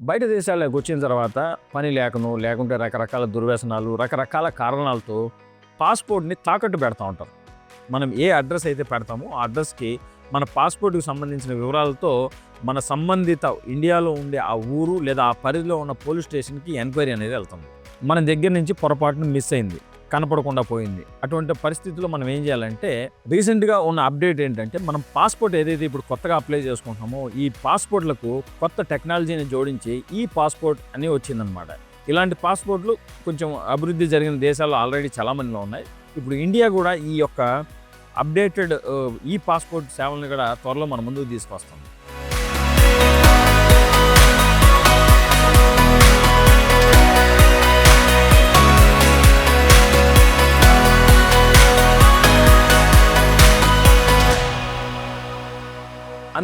బయట దేశాలకు వచ్చిన తర్వాత పని లేకను లేకుంటే రకరకాల దుర్వ్యసనాలు రకరకాల కారణాలతో పాస్పోర్ట్ని తాకట్టు పెడతా ఉంటాం మనం ఏ అడ్రస్ అయితే పెడతామో ఆ అడ్రస్కి మన పాస్పోర్ట్కి సంబంధించిన వివరాలతో మన సంబంధిత ఇండియాలో ఉండే ఆ ఊరు లేదా ఆ పరిధిలో ఉన్న పోలీస్ స్టేషన్కి ఎంక్వైరీ అనేది వెళ్తాం. మన దగ్గర నుంచి పొరపాటున మిస్ అయింది. కనపడకుండా పోయింది. అటువంటి పరిస్థితుల్లో మనం ఏం చేయాలంటే రీసెంట్గా ఉన్న అప్డేట్ ఏంటంటే మనం పాస్పోర్ట్ ఏదైతే ఇప్పుడు కొత్తగా అప్లై చేసుకుంటున్నామో ఈ పాస్పోర్ట్లకు కొత్త టెక్నాలజీని జోడించి ఈ పాస్పోర్ట్ అని వచ్చిందనమాట. ఇలాంటి పాస్పోర్ట్లు కొంచెం అభివృద్ధి జరిగిన దేశాల్లో ఆల్రెడీ చాలామందిలో ఉన్నాయి. ఇప్పుడు ఇండియా కూడా ఈ యొక్క అప్డేటెడ్ ఈ పాస్పోర్ట్ సేవలను కూడా త్వరలో మన ముందుకు తీసుకొస్తాం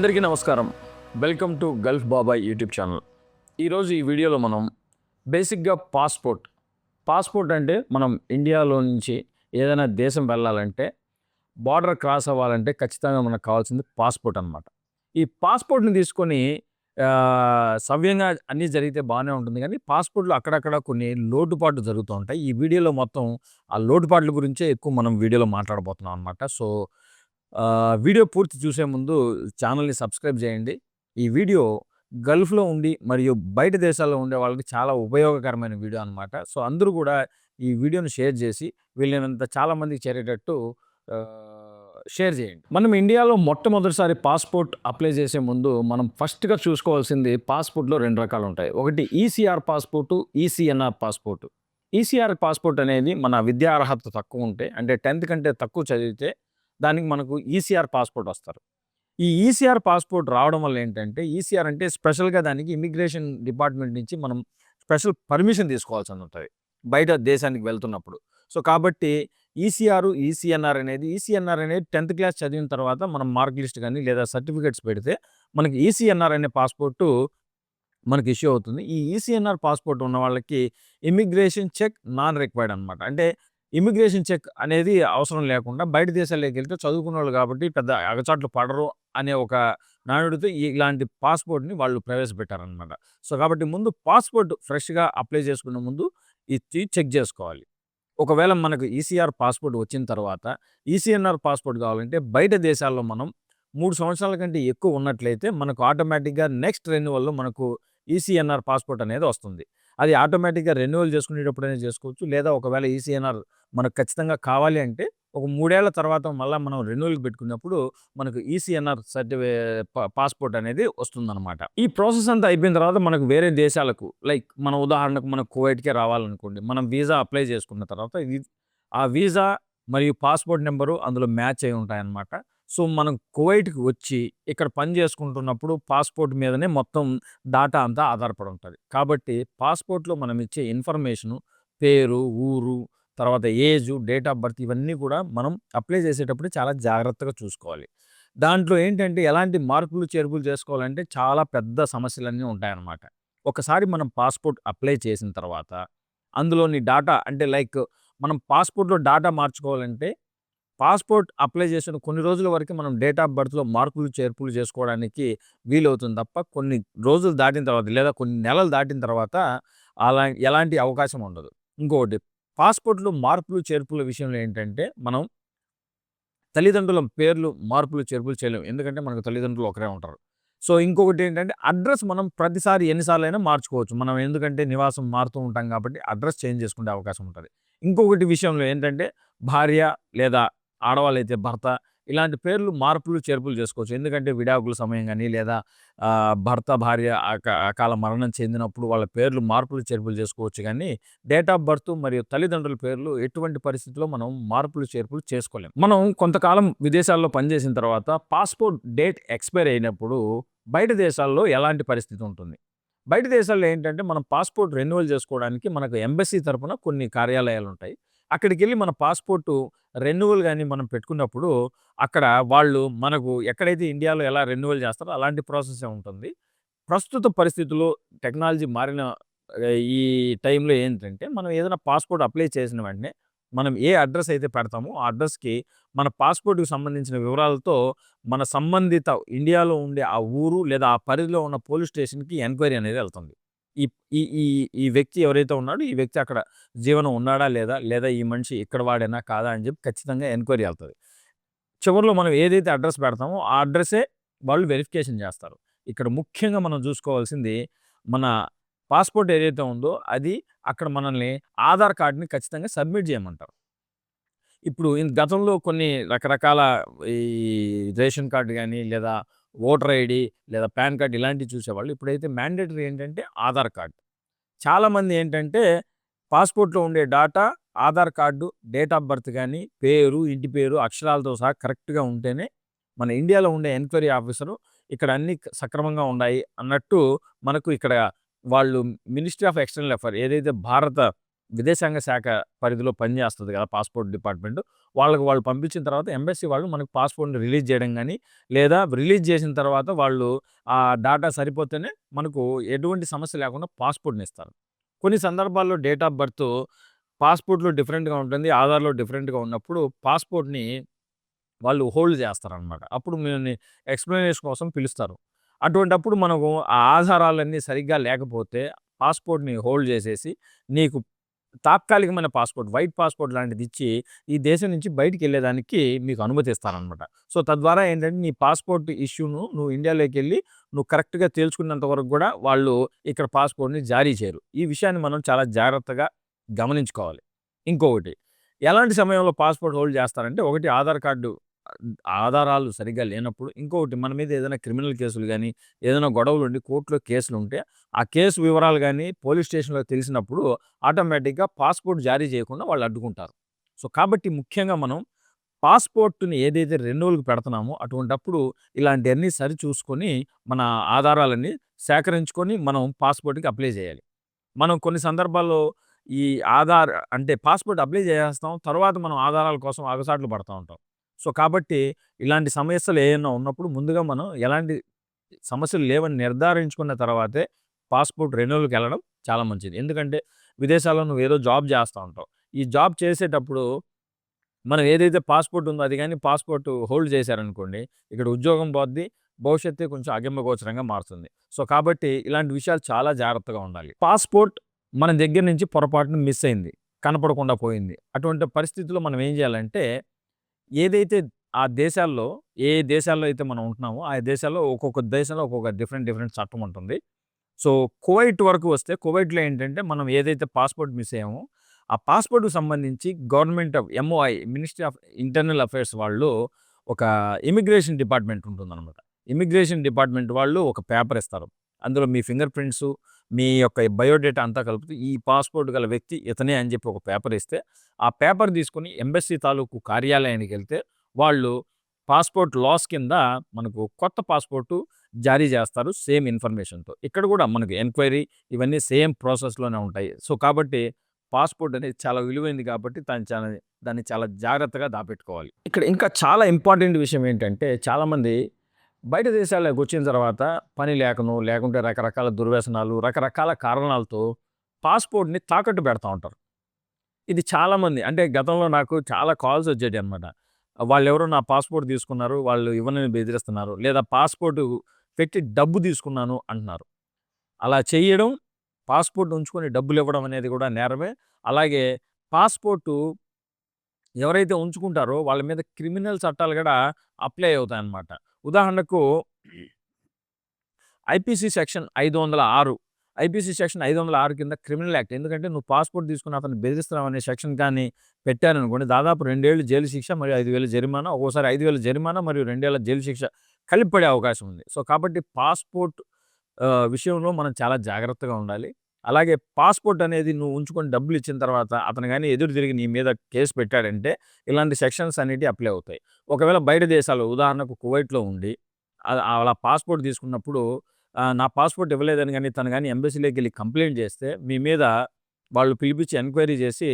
అందరికీ నమస్కారం. Welcome to Gulf Babai YouTube channel ఈరోజు ఈ వీడియోలో మనం బేసిక్గా పాస్పోర్ట్ పాస్పోర్ట్ అంటే మనం ఇండియాలో నుంచి ఏదైనా దేశం వెళ్ళాలంటే బార్డర్ క్రాస్ అవ్వాలంటే ఖచ్చితంగా మనకు కావాల్సింది పాస్పోర్ట్ అనమాట ఈ పాస్పోర్ట్ని తీసుకొని సవ్యంగా అన్నీ జరిగితే బాగానే ఉంటుంది కానీ పాస్పోర్ట్లో అక్కడక్కడ కొన్ని లోటుపాట్లు జరుగుతూ ఉంటాయి. ఈ వీడియోలో మొత్తం ఆ లోటుపాట్ల గురించే ఎక్కువ మనం వీడియోలో మాట్లాడబోతున్నాం అనమాట సో వీడియో పూర్తి చూసే ముందు ఛానల్ని సబ్స్క్రైబ్ చేయండి. ఈ వీడియో గల్ఫ్లో ఉండి మరియు బయట దేశాల్లో ఉండే వాళ్ళకి చాలా ఉపయోగకరమైన వీడియో అనమాట సో అందరూ కూడా ఈ వీడియోను షేర్ చేసి వీళ్ళనంత చాలామందికి చేరేటట్టు షేర్ చేయండి. మనం ఇండియాలో మొట్టమొదటిసారి పాస్పోర్ట్ అప్లై చేసే ముందు మనం ఫస్ట్గా చూసుకోవాల్సింది పాస్పోర్ట్లో రెండు రకాలు ఉంటాయి. ఒకటి ECR passport ECNR passport. ECR passport అనేది మన విద్యా అర్హత తక్కువ ఉంటే అంటే టెన్త్ కంటే తక్కువ చదివితే దానికి మనకు ఈసీఆర్ పాస్పోర్ట్ వస్తారు. ఈ ఈసీఆర్ పాస్పోర్ట్ రావడం వల్ల ఏంటంటే ఈసీఆర్ అంటే స్పెషల్గా దానికి ఇమిగ్రేషన్ డిపార్ట్మెంట్ నుంచి మనం స్పెషల్ పర్మిషన్ తీసుకోవాల్సి ఉంటుంది బయట దేశానికి వెళ్తున్నప్పుడు. సో కాబట్టి ఈసీఆర్ ఈసీఎన్ఆర్ అనేది ఈసీఎన్ఆర్ అనేది టెన్త్ క్లాస్ చదివిన తర్వాత మనం మార్క్ లిస్ట్ కానీ లేదా సర్టిఫికేట్స్ పెడితే మనకి ఈసీఎన్ఆర్ అనే పాస్పోర్టు మనకి ఇష్యూ అవుతుంది. ఈ ఈసీఎన్ఆర్ పాస్పోర్ట్ ఉన్న వాళ్ళకి ఇమిగ్రేషన్ చెక్ నాన్ రిక్వైర్డ్ అనమాట అంటే ఇమిగ్రేషన్ చెక్ అనేది అవసరం లేకుండా బయట దేశాల్లోకి వెళ్తే చదువుకున్న వాళ్ళు కాబట్టి పెద్ద అగచాట్లు పడరు అనే ఒక నానుడితో ఇలాంటి పాస్పోర్ట్ని వాళ్ళు ప్రవేశపెట్టారనమాట సో కాబట్టి ముందు పాస్పోర్ట్ ఫ్రెష్గా అప్లై చేసుకునే ముందు ఇది చెక్ చేసుకోవాలి. ఒకవేళ మనకు ఈసీఆర్ పాస్పోర్ట్ వచ్చిన తర్వాత ఈసీఎన్ఆర్ పాస్పోర్ట్ కావాలంటే బయట దేశాల్లో మనం మూడు సంవత్సరాల కంటే ఎక్కువ ఉన్నట్లయితే మనకు ఆటోమేటిక్గా నెక్స్ట్ రెన్యువల్లో మనకు ఈసీఎన్ఆర్ పాస్పోర్ట్ అనేది వస్తుంది. అది ఆటోమేటిక్గా రెన్యువల్ చేసుకునేటప్పుడైనా చేసుకోవచ్చు లేదా ఒకవేళ ఈసీఎన్ఆర్ మనకు ఖచ్చితంగా కావాలి అంటే ఒక మూడేళ్ళ తర్వాత మళ్ళీ మనం రెన్యువల్ పెట్టుకున్నప్పుడు మనకు ఈసీఎన్ఆర్ సర్టిఫి పాస్పోర్ట్ అనేది వస్తుందన్నమాట. ఈ ప్రాసెస్ అంతా అయిపోయిన తర్వాత మనకు వేరే దేశాలకు లైక్ మన ఉదాహరణకు మనం కువైట్కే రావాలనుకోండి మనం వీసా అప్లై చేసుకున్న తర్వాత ఇది ఆ వీసా మరియు పాస్పోర్ట్ నెంబరు అందులో మ్యాచ్ అయి ఉంటాయన్నమాట. సో మనం కువైట్కి వచ్చి ఇక్కడ పని చేసుకుంటున్నప్పుడు పాస్పోర్ట్ మీదనే మొత్తం డాటా అంతా ఆధారపడి ఉంటుంది. కాబట్టి పాస్పోర్ట్లో మనం ఇచ్చే ఇన్ఫర్మేషను పేరు ఊరు తర్వాత ఏజ్ డేట్ ఆఫ్ బర్త్ ఇవన్నీ కూడా మనం అప్లై చేసేటప్పుడు చాలా జాగ్రత్తగా చూసుకోవాలి. దాంట్లో ఏంటంటే ఎలాంటి మార్పులు చేర్పులు చేసుకోవాలంటే చాలా పెద్ద సమస్యలన్నీ ఉంటాయన్నమాట. ఒకసారి మనం పాస్పోర్ట్ అప్లై చేసిన తర్వాత అందులోని డాటా అంటే లైక్ మనం పాస్పోర్ట్లో డాటా మార్చుకోవాలంటే పాస్పోర్ట్ అప్లై చేసిన కొన్ని రోజుల వరకు మనం డేట్ ఆఫ్ బర్త్లో మార్పులు చేర్పులు చేసుకోవడానికి వీలవుతుంది తప్ప కొన్ని రోజులు దాటిన తర్వాత లేదా కొన్ని నెలలు దాటిన తర్వాత అలా ఎలాంటి అవకాశం ఉండదు. ఇంకొకటి పాస్పోర్ట్లో మార్పులు చేర్పుల విషయంలో ఏంటంటే మనం తల్లిదండ్రుల పేర్లు మార్పులు చేర్పులు చేయలేము ఎందుకంటే మనకు తల్లిదండ్రులు ఒకరే ఉంటారు. సో ఇంకొకటి ఏంటంటే అడ్రస్ మనం ప్రతిసారి ఎన్నిసార్లు అయినా మార్చుకోవచ్చు. మనం ఎందుకంటే నివాసం మారుతూ ఉంటాం కాబట్టి అడ్రస్ చేంజ్ చేసుకునే అవకాశం ఉంటుంది. ఇంకొకటి విషయంలో ఏంటంటే భార్య లేదా ఆడవాళ్ళు అయితే భర్త ఇలాంటి పేర్లు మార్పులు చేర్పులు చేసుకోవచ్చు. ఎందుకంటే విడాకుల సమయం కానీ లేదా భర్త భార్య అక- అకాల మరణం చెందినప్పుడు వాళ్ళ పేర్లు మార్పులు చేర్పులు చేసుకోవచ్చు కానీ డేట్ ఆఫ్ బర్త్ మరియు తల్లిదండ్రుల పేర్లు ఎటువంటి పరిస్థితిలో మనం మార్పులు చేర్పులు చేసుకోలేము మనం కొంతకాలం విదేశాల్లో పనిచేసిన తర్వాత పాస్పోర్ట్ డేట్ ఎక్స్పైర్ అయినప్పుడు బయట దేశాల్లో ఎలాంటి పరిస్థితి ఉంటుంది? బయట దేశాల్లో ఏంటంటే మనం పాస్పోర్ట్ రెన్యువల్ చేసుకోవడానికి మనకు ఎంబసీ తరఫున కొన్ని కార్యాలయాలు ఉంటాయి అక్కడికి వెళ్ళి మన పాస్పోర్టు రెన్యువల్ కానీ మనం పెట్టుకున్నప్పుడు అక్కడ వాళ్ళు మనకు ఎక్కడైతే ఇండియాలో ఎలా రెన్యువల్ చేస్తారో అలాంటి ప్రాసెస్ ఉంటుంది. ప్రస్తుత పరిస్థితుల్లో టెక్నాలజీ మారిన ఈ టైంలో ఏంటంటే మనం ఏదైనా పాస్పోర్ట్ అప్లై చేసిన వెంటనే మనం ఏ అడ్రస్ అయితే పెడతామో ఆ అడ్రస్కి మన పాస్పోర్ట్కి సంబంధించిన వివరాలతో మన సంబంధిత ఇండియాలో ఉండే ఆ ఊరు లేదా ఆ పరిధిలో ఉన్న పోలీస్ స్టేషన్కి ఎంక్వైరీ అనేది వెళ్తుంది. ఈ ఈ ఈ ఈ వ్యక్తి ఎవరైతే ఉన్నాడో ఈ వ్యక్తి అక్కడ జీవనం ఉన్నాడా లేదా లేదా ఈ మనిషి ఇక్కడ వాడైనా కాదా అని చెప్పి ఖచ్చితంగా ఎంక్వైరీ వెళ్తుంది. చివరిలో మనం ఏదైతే అడ్రస్ పెడతామో ఆ అడ్రస్సే వాళ్ళు వెరిఫికేషన్ చేస్తారు. ఇక్కడ ముఖ్యంగా మనం చూసుకోవాల్సింది మన పాస్పోర్ట్ ఏదైతే ఉందో అది అక్కడ మనల్ని ఆధార్ కార్డ్ని ఖచ్చితంగా సబ్మిట్ చేయమంటారు. ఇప్పుడు గతంలో కొన్ని రకరకాల ఈ రేషన్ కార్డు కానీ లేదా ఓటర్ ఐడి లేదా పాన్ కార్డ్ ఇలాంటివి చూసేవాళ్ళు. ఇప్పుడైతే మ్యాండేటరీ ఏంటంటే ఆధార్ కార్డ్. చాలామంది ఏంటంటే పాస్పోర్ట్లో ఉండే data Aadhaar card date of birth కానీ పేరు ఇంటి పేరు అక్షరాలతో సహా కరెక్ట్గా ఉంటేనే మన ఇండియాలో ఉండే ఎంక్వైరీ ఆఫీసరు ఇక్కడ అన్ని సక్రమంగా ఉన్నాయి అన్నట్టు మనకు ఇక్కడ వాళ్ళు మినిస్ట్రీ ఆఫ్ ఎక్స్టర్నల్ అఫైర్ ఏదైతే భారత విదేశాంగ శాఖ పరిధిలో పనిచేస్తుంది కదా పాస్పోర్ట్ డిపార్ట్మెంట్. వాళ్ళకి వాళ్ళు పంపించిన తర్వాత ఎంబసీ వాళ్ళు మనకు పాస్పోర్ట్ని రిలీజ్ చేయడం కానీ లేదా రిలీజ్ చేసిన తర్వాత వాళ్ళు ఆ డాటా సరిపోతేనే మనకు ఎటువంటి సమస్య లేకుండా పాస్పోర్ట్ని ఇస్తారు. కొన్ని సందర్భాల్లో డేట్ ఆఫ్ బర్త్ పాస్పోర్ట్లో డిఫరెంట్గా ఉంటుంది ఆధార్లో డిఫరెంట్గా ఉన్నప్పుడు పాస్పోర్ట్ని వాళ్ళు హోల్డ్ చేస్తారనమాట అప్పుడు మిమ్మల్ని ఎక్స్ప్లెనేషన్ కోసం పిలుస్తారు. అటువంటప్పుడు మనకు ఆ ఆధారాలన్నీ సరిగ్గా లేకపోతే పాస్పోర్ట్ని హోల్డ్ చేసేసి నీకు తాత్కాలికమైన పాస్పోర్ట్ వైట్ పాస్పోర్ట్ లాంటిది ఇచ్చి ఈ దేశం నుంచి బయటికి వెళ్ళేదానికి మీకు అనుమతిస్తారనమాట సో తద్వారా ఏంటంటే నీ పాస్పోర్ట్ ఇష్యూను నువ్వు ఇండియాలోకి వెళ్ళి నువ్వు కరెక్ట్గా తేల్చుకున్నంత వరకు కూడా వాళ్ళు ఇక్కడ పాస్పోర్ట్ని జారీ చేయరు. ఈ విషయాన్ని మనం చాలా జాగ్రత్తగా గమనించుకోవాలి. ఇంకొకటి ఎలాంటి సమయంలో పాస్పోర్ట్ హోల్డ్ చేస్తారంటే ఒకటి ఆధార్ కార్డు ఆధారాలు సరిగ్గా లేనప్పుడు ఇంకొకటి మన మీద ఏదైనా క్రిమినల్ కేసులు కానీ ఏదైనా గొడవలు ఉండి కోర్టులో కేసులు ఉంటే ఆ కేసు వివరాలు కానీ పోలీస్ స్టేషన్లో తెలిసినప్పుడు ఆటోమేటిక్గా పాస్పోర్ట్ జారీ చేయకుండా వాళ్ళు అడ్డుకుంటారు. సో కాబట్టి ముఖ్యంగా మనం పాస్పోర్ట్ని ఏదైతే రెన్యువల్కి పెడుతున్నామో అటువంటప్పుడు ఇలాంటివన్నీ సరి చూసుకొని మన ఆధారాలన్నీ సేకరించుకొని మనం పాస్పోర్ట్కి అప్లై చేయాలి. మనం కొన్ని సందర్భాల్లో ఈ ఆధార్ అంటే పాస్పోర్ట్ అప్లై చేసేస్తాం తర్వాత మనం ఆధారాల కోసం అగసాట్లు పడుతూ ఉంటాం. సో కాబట్టి ఇలాంటి సమస్యలు ఏమైనా ఉన్నప్పుడు ముందుగా మనం ఎలాంటి సమస్యలు లేవని నిర్ధారించుకున్న తర్వాతే పాస్పోర్ట్ రెన్యువల్కి వెళ్ళడం చాలా మంచిది. ఎందుకంటే విదేశాల్లో నువ్వు ఏదో జాబ్ చేస్తూ ఉంటావు. ఈ జాబ్ చేసేటప్పుడు మనం ఏదైతే పాస్పోర్ట్ ఉందో అది కానీ పాస్పోర్ట్ హోల్డ్ చేశారనుకోండి ఇక్కడ ఉద్యోగం పోద్ది భవిష్యత్తు కొంచెం అగమ్యగోచరంగా మారుతుంది. సో కాబట్టి ఇలాంటి విషయాలు చాలా జాగ్రత్తగా ఉండాలి. పాస్పోర్ట్ మన దగ్గర నుంచి పొరపాటున మిస్ అయింది కనపడకుండా పోయింది. అటువంటి పరిస్థితుల్లో మనం ఏం చేయాలంటే ఏదైతే ఆ దేశాల్లో ఏ దేశాల్లో అయితే మనం ఉంటున్నామో ఆ దేశాల్లో ఒక్కొక్క దేశంలో ఒక్కొక్క డిఫరెంట్ డిఫరెంట్ చట్టం ఉంటుంది. సో కువైట్ వరకు వస్తే కువైట్లో ఏంటంటే మనం ఏదైతే పాస్పోర్ట్ మిస్ అయ్యామో ఆ పాస్పోర్ట్కి సంబంధించి government of MOI ministry of internal affairs వాళ్ళు ఒక ఇమిగ్రేషన్ డిపార్ట్మెంట్ ఉంటుందన్నమాట. ఇమిగ్రేషన్ డిపార్ట్మెంట్ వాళ్ళు ఒక పేపర్ ఇస్తారు. అందులో మీ ఫింగర్ ప్రింట్స్ మీ యొక్క బయోడేటా అంతా కలుపుతూ ఈ పాస్పోర్ట్ గల వ్యక్తి ఇతనే అని చెప్పి ఒక పేపర్ ఇస్తే ఆ పేపర్ తీసుకుని ఎంబెస్సీ తాలూకు కార్యాలయానికి వెళ్తే వాళ్ళు పాస్పోర్ట్ లాస్ కింద మనకు కొత్త పాస్పోర్టు జారీ చేస్తారు సేమ్ ఇన్ఫర్మేషన్తో. ఇక్కడ కూడా మనకు ఎంక్వైరీ ఇవన్నీ సేమ్ ప్రాసెస్లోనే ఉంటాయి. సో కాబట్టి పాస్పోర్ట్ అనేది చాలా విలువైంది కాబట్టి దాన్ని చాలా దాన్ని చాలా జాగ్రత్తగా దాపెట్టుకోవాలి. ఇక్కడ ఇంకా చాలా ఇంపార్టెంట్ విషయం ఏంటంటే చాలామంది బయట దేశాలకు వచ్చిన తర్వాత పని లేకను లేకుంటే రకరకాల దుర్వ్యసనాలు రకరకాల కారణాలతో పాస్పోర్ట్ని తాకట్టు పెడతా ఉంటారు. ఇది చాలామంది అంటే గతంలో నాకు చాలా కాల్స్ వచ్చేటి అనమాట వాళ్ళు ఎవరో నా పాస్పోర్ట్ తీసుకున్నారు వాళ్ళు ఇవ్వనని బెదిరిస్తున్నారు లేదా పాస్పోర్ట్ పెట్టి డబ్బు తీసుకున్నాను అంటున్నారు. అలా చేయడం పాస్పోర్ట్ ఉంచుకొని డబ్బులు ఇవ్వడం అనేది కూడా నేరమే. అలాగే పాస్పోర్టు ఎవరైతే ఉంచుకుంటారో వాళ్ళ మీద క్రిమినల్ చట్టాలు కూడా అప్లై అవుతాయి అన్నమాట ఉదాహరణకు ఐపీసీ సెక్షన్ ఐదు వందల ఆరు ఐపీసీ సెక్షన్ ఐదు వందల ఆరు కింద క్రిమినల్ యాక్ట్. ఎందుకంటే నువ్వు పాస్పోర్ట్ తీసుకుని అతను బెదిరిస్తున్నావు అనే సెక్షన్ కానీ పెట్టారనుకోండి దాదాపు రెండేళ్ళు జైలు శిక్ష మరియు ఐదు వేల జరిమానా ఒక్కోసారి ఐదు వేల జరిమానా మరియు రెండేళ్ళ జైలు శిక్ష కలిపి పడే అవకాశం ఉంది. సో కాబట్టి పాస్పోర్ట్ విషయంలో మనం చాలా జాగ్రత్తగా ఉండాలి. అలాగే పాస్పోర్ట్ అనేది నువ్వు ఉంచుకొని డబ్బులు ఇచ్చిన తర్వాత అతను కానీ ఎదురు తిరిగి నీ మీద కేసు పెట్టాడంటే ఇలాంటి సెక్షన్స్ అనేవి అప్లై అవుతాయి. ఒకవేళ బయట దేశాలు ఉదాహరణకు కువైట్లో ఉండి అలా పాస్పోర్ట్ తీసుకున్నప్పుడు నా పాస్పోర్ట్ ఇవ్వలేదని కానీ తను కానీ ఎంబసీలోకి వెళ్ళి కంప్లైంట్ చేస్తే మీ మీద వాళ్ళు పిలిపించి ఎంక్వైరీ చేసి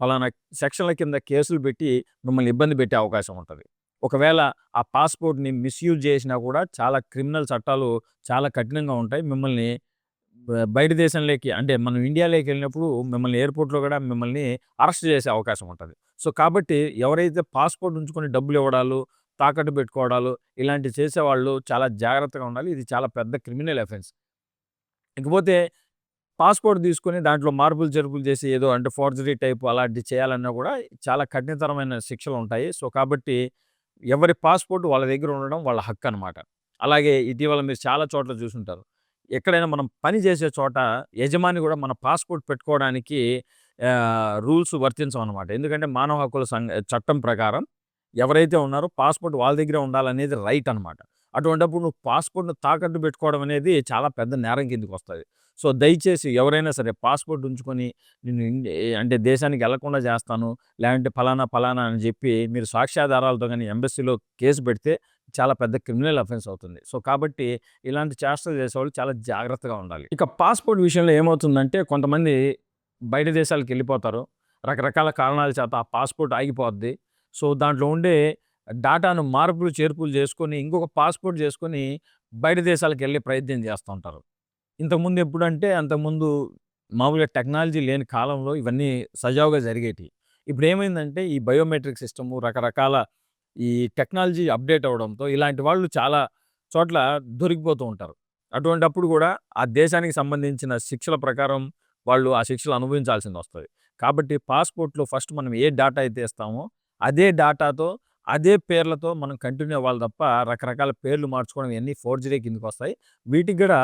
పలానా సెక్షన్ల కింద కేసులు పెట్టి మిమ్మల్ని ఇబ్బంది పెట్టే అవకాశం ఉంటుంది. ఒకవేళ ఆ పాస్పోర్ట్ని మిస్యూజ్ చేసినా కూడా చాలా క్రిమినల్ చట్టాలు చాలా కఠినంగా ఉంటాయి. మిమ్మల్ని బయట దేశంలోకి అంటే మనం ఇండియాలోకి వెళ్ళినప్పుడు మిమ్మల్ని ఎయిర్‌పోర్ట్‌లో కూడా మిమ్మల్ని అరెస్ట్ చేసే అవకాశం ఉంటుంది సో, కాబట్టి ఎవరైతే పాస్‌పోర్ట్ ఉంచుకొని డబ్బులు ఇవ్వడాలు, తాకట్టు పెట్టుకోవడాలు ఇలాంటివి చేసేవాళ్ళు చాలా జాగ్రత్తగా ఉండాలి. ఇది చాలా పెద్ద క్రిమినల్ అఫెన్స్. ఇకపోతే పాస్‌పోర్ట్ తీసుకొని దాంట్లో మార్పులు, జరుపులు చేసి ఏదో అంటే ఫోర్జరీ టైప్ అలాంటివి చేయాలన్నా కూడా చాలా కఠినతరమైన శిక్షలు ఉంటాయి సో, కాబట్టి ఎవరి పాస్‌పోర్ట్ వాళ్ళ దగ్గర ఉండడం వాళ్ళ హక్కు అనమాట అలాగే ఇటీవల మీరు చాలా చోట్ల చూసుంటారు. ఎక్కడైనా మనం పని చేసే చోట యజమాని కూడా మన పాస్‌పోర్ట్ పెట్టుకోవడానికి రూల్స్ వర్తించవనమాట. ఎందుకంటే మానవ హక్కుల సంఘ చట్టం ప్రకారం ఎవరైతే ఉన్నారో పాస్‌పోర్ట్ వాళ్ళ దగ్గరే ఉండాలనేది రైట్ అనమాట. అటువంటప్పుడు నువ్వు పాస్పోర్ట్ను తాకట్టు పెట్టుకోవడం అనేది చాలా పెద్ద నేరం కిందకొస్తది. సో, దయచేసి ఎవరైనా సరే పాస్‌పోర్ట్ ఉంచుకొని నేను అంటే దేశానికి వెళ్ళకుండా చేస్తాను, లేదంటే ఫలానా, ఫలానా అని చెప్పి మీరు సాక్ష్యాధారాలతో కానీ ఎంబసీలో కేసు పెడితే చాలా పెద్ద క్రిమినల్ అఫెన్స్ అవుతుంది. సో, కాబట్టి ఇలాంటి చేష్టలు చేసేవాళ్ళు చాలా జాగ్రత్తగా ఉండాలి. ఇక పాస్‌పోర్ట్ విషయంలో ఏమవుతుందంటే కొంతమంది బయట దేశాలకెళ్ళిపోతారు. రకరకాల కారణాల చేత ఆ పాస్‌పోర్ట్ ఆగిపోద్ది. సో, దాంట్లో ఉండే డాటాను మార్పులు, చేర్పులు చేసుకొని ఇంకొక పాస్‌పోర్ట్ చేసుకొని బయట దేశాలకెళ్ళే ప్రయత్నం చేస్తూ ఉంటారు. ఇంతకుముందు ఎప్పుడంటే అంతకుముందు మామూలుగా టెక్నాలజీ లేని కాలంలో ఇవన్నీ సజావుగా జరిగేటియి. ఇప్పుడేమైందంటే ఈ బయోమెట్రిక్ సిస్టము రకరకాల ఈ టెక్నాలజీ అప్‌డేట్ అవ్వడంతో ఇలాంటి వాళ్ళు చాలా చోట్ల దొరికిపోతూ ఉంటారు. అటువంటప్పుడు కూడా ఆ దేశానికి సంబంధించిన శిక్షల ప్రకారం వాళ్ళు ఆ శిక్షలు అనుభవించాల్సిందొస్తది. కాబట్టి పాస్‌పోర్ట్‌లో ఫస్ట్ మనం ఏ డాటా అయితే ఇస్తామో అదే డాటాతో, అదే పేర్లతో మనం కంటిన్యూ అవ్వాలి తప్ప రకరకాల పేర్లు మార్చుకోవడం ఇయన్నీ ఫోర్జరీ కిందకొస్తాయి. వీటికి గూడా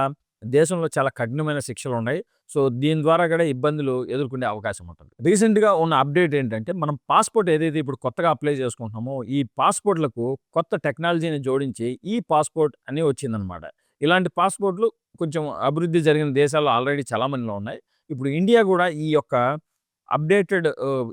దేశంలో చాలా కఠినమైన శిక్షలు ఉన్నాయి సో, దీని ద్వారా కూడా ఇబ్బందులు ఎదుర్కొనే అవకాశం ఉంటుంది రీసెంట్‌గా ఉన్న అప్‌డేట్ ఏంటంటే మనం పాస్‌పోర్ట్ ఏదైతే ఇప్పుడు కొత్తగా అప్లై చేసుకుంటున్నామో ఈ పాస్‌పోర్ట్‌లకు కొత్త టెక్నాలజీని జోడించి ఈ పాస్‌పోర్ట్ అని వచ్చిందనమాట. ఇలాంటి పాస్‌పోర్ట్‌లు కొంచెం అభివృద్ధి జరిగిన దేశాల్లో ఆల్రెడీ చలామణిలో ఉన్నాయి. ఇప్పుడు ఇండియా కూడా ఈ యొక్క అప్‌డేటెడ్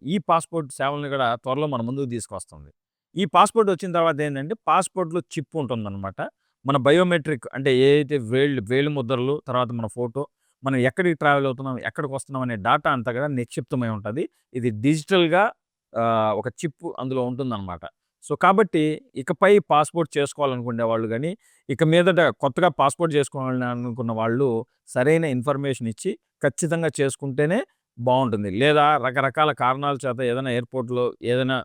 ఈ పాస్‌పోర్ట్ సేవలను కూడా త్వరలో మన ముందుకు తీసుకొస్తుంది. ఈ పాస్‌పోర్ట్ వచ్చిన తర్వాత ఏంటంటే పాస్‌పోర్ట్‌లో చిప్ ఉంటుందనమాట. మన బయోమెట్రిక్ అంటే ఏదైతే వేళ్ళు వేలు ముద్రలు, తర్వాత మన ఫోటో, మనం ఎక్కడికి ట్రావెల్ అవుతున్నాం, ఎక్కడికి వస్తున్నాం అనే డాటా అంతా కూడా నిక్షిప్తమై ఉంటుంది. ఇది డిజిటల్‌గా ఒక చిప్ అందులో ఉంటుందన్నమాట. సో, కాబట్టి ఇకపై పాస్‌పోర్ట్ చేసుకోవాలనుకునే వాళ్ళు కానీ ఇక మీదట కొత్తగా పాస్‌పోర్ట్ చేసుకోవాలని అనుకున్న వాళ్ళు సరైన ఇన్ఫర్మేషన్ ఇచ్చి ఖచ్చితంగా చేసుకుంటేనే బాగుంటుంది. లేదా రకరకాల కారణాల చేత ఏదైనా ఎయిర్‌పోర్ట్‌లో ఏదైనా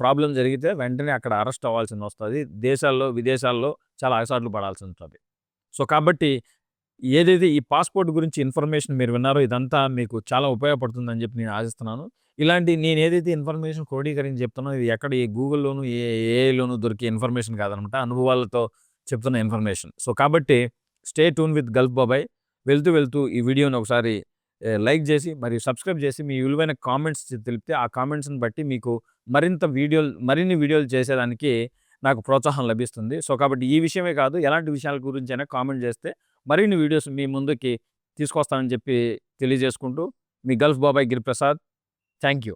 ప్రాబ్లం జరిగితే వెంటనే అక్కడ అరెస్ట్ అవ్వాల్సిందొస్తది. దేశాల్లో, విదేశాల్లో చాలా అగసాట్లు ఉంటుంది సో, కాబట్టి ఏదైతే ఈ పాస్‌పోర్ట్ గురించి ఇన్ఫర్మేషన్ మీరు విన్నారో ఇదంతా మీకు చాలా ఉపయోగపడుతుందని చెప్పి నేను ఆశిస్తున్నాను. ఇలాంటి నేనేదైతే ఇన్ఫర్మేషన్ క్రోడీకరించి చెప్తున్నానో ఇది ఎక్కడ ఏ గూగుల్లోనూ ఏ ఏఐలోనూ దొరికే ఇన్ఫర్మేషన్ కాదనమాట. అనుభవాలతో చెప్తున్న ఇన్ఫర్మేషన్. సో, కాబట్టి stay tune with Gulf Babai. వెళ్తూ, వెళ్తూ ఈ వీడియోని ఒకసారి లైక్ చేసి మరియు సబ్స్క్రైబ్ చేసి మీ విలువైన కామెంట్స్ తెలిపితే ఆ కామెంట్స్‌ని బట్టి మీకు మరింత వీడియోలు మరిన్ని వీడియోలు చేసేదానికి నాకు ప్రోత్సాహం లభిస్తుంది. సో, కాబట్టి ఈ విషయమే కాదు ఎలాంటి విషయాల గురించి అయినా కామెంట్ చేస్తే మరిన్ని వీడియోస్ మీ ముందుకి తీసుకొస్తానని చెప్పి తెలియజేసుకుంటూ మీ గల్ఫ్ బాబాయ్ గిరిప్రసాద్. Thank you.